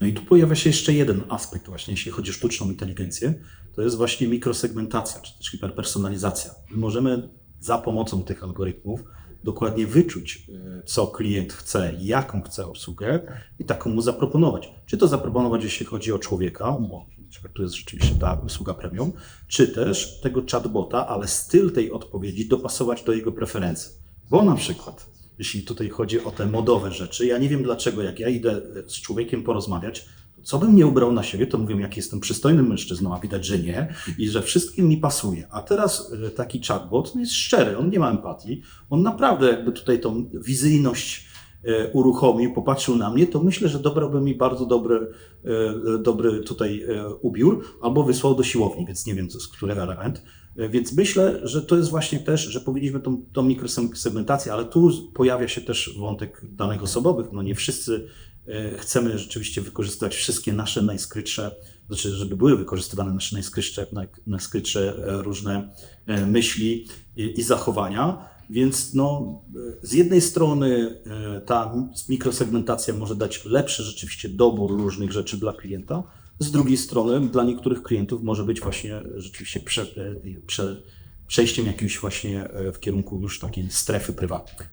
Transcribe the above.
No i tu pojawia się jeszcze jeden aspekt właśnie, jeśli chodzi o sztuczną inteligencję, to jest właśnie mikrosegmentacja, czy też hiperpersonalizacja. My możemy za pomocą tych algorytmów dokładnie wyczuć, e, co klient chce, jaką chce obsługę i taką mu zaproponować. Czy to zaproponować, jeśli chodzi o człowieka, bo tu jest rzeczywiście ta usługa premium, czy też tego chatbota, ale styl tej odpowiedzi dopasować do jego preferencji. Bo na przykład, jeśli tutaj chodzi o te modowe rzeczy, ja nie wiem dlaczego, jak ja idę z człowiekiem porozmawiać, co bym nie ubrał na siebie, to mówią, jak jestem przystojnym mężczyzną, a widać, że nie, i że wszystkim mi pasuje. A teraz e, taki chatbot no jest szczery, on nie ma empatii, on naprawdę jakby tutaj tą wizyjność e, uruchomił, popatrzył na mnie, to myślę, że dobrałby mi bardzo dobry, e, dobry tutaj e, ubiór, albo wysłał do siłowni, więc nie wiem, z którego element. E, Więc myślę, że to jest właśnie też, że powinniśmy tą, tą mikrosegmentację, ale tu pojawia się też wątek danych osobowych. No nie wszyscy e, chcemy rzeczywiście wykorzystywać wszystkie nasze najskrytsze, znaczy, żeby były wykorzystywane nasze najskrytsze, naj, najskrytsze e, różne e, myśli i, i zachowania. Więc no, z jednej strony e, ta mikrosegmentacja może dać lepszy rzeczywiście dobór różnych rzeczy dla klienta, z drugiej strony dla niektórych klientów może być właśnie rzeczywiście prze, e, prze, przejściem jakimś właśnie e, w kierunku już takiej strefy prywatnej.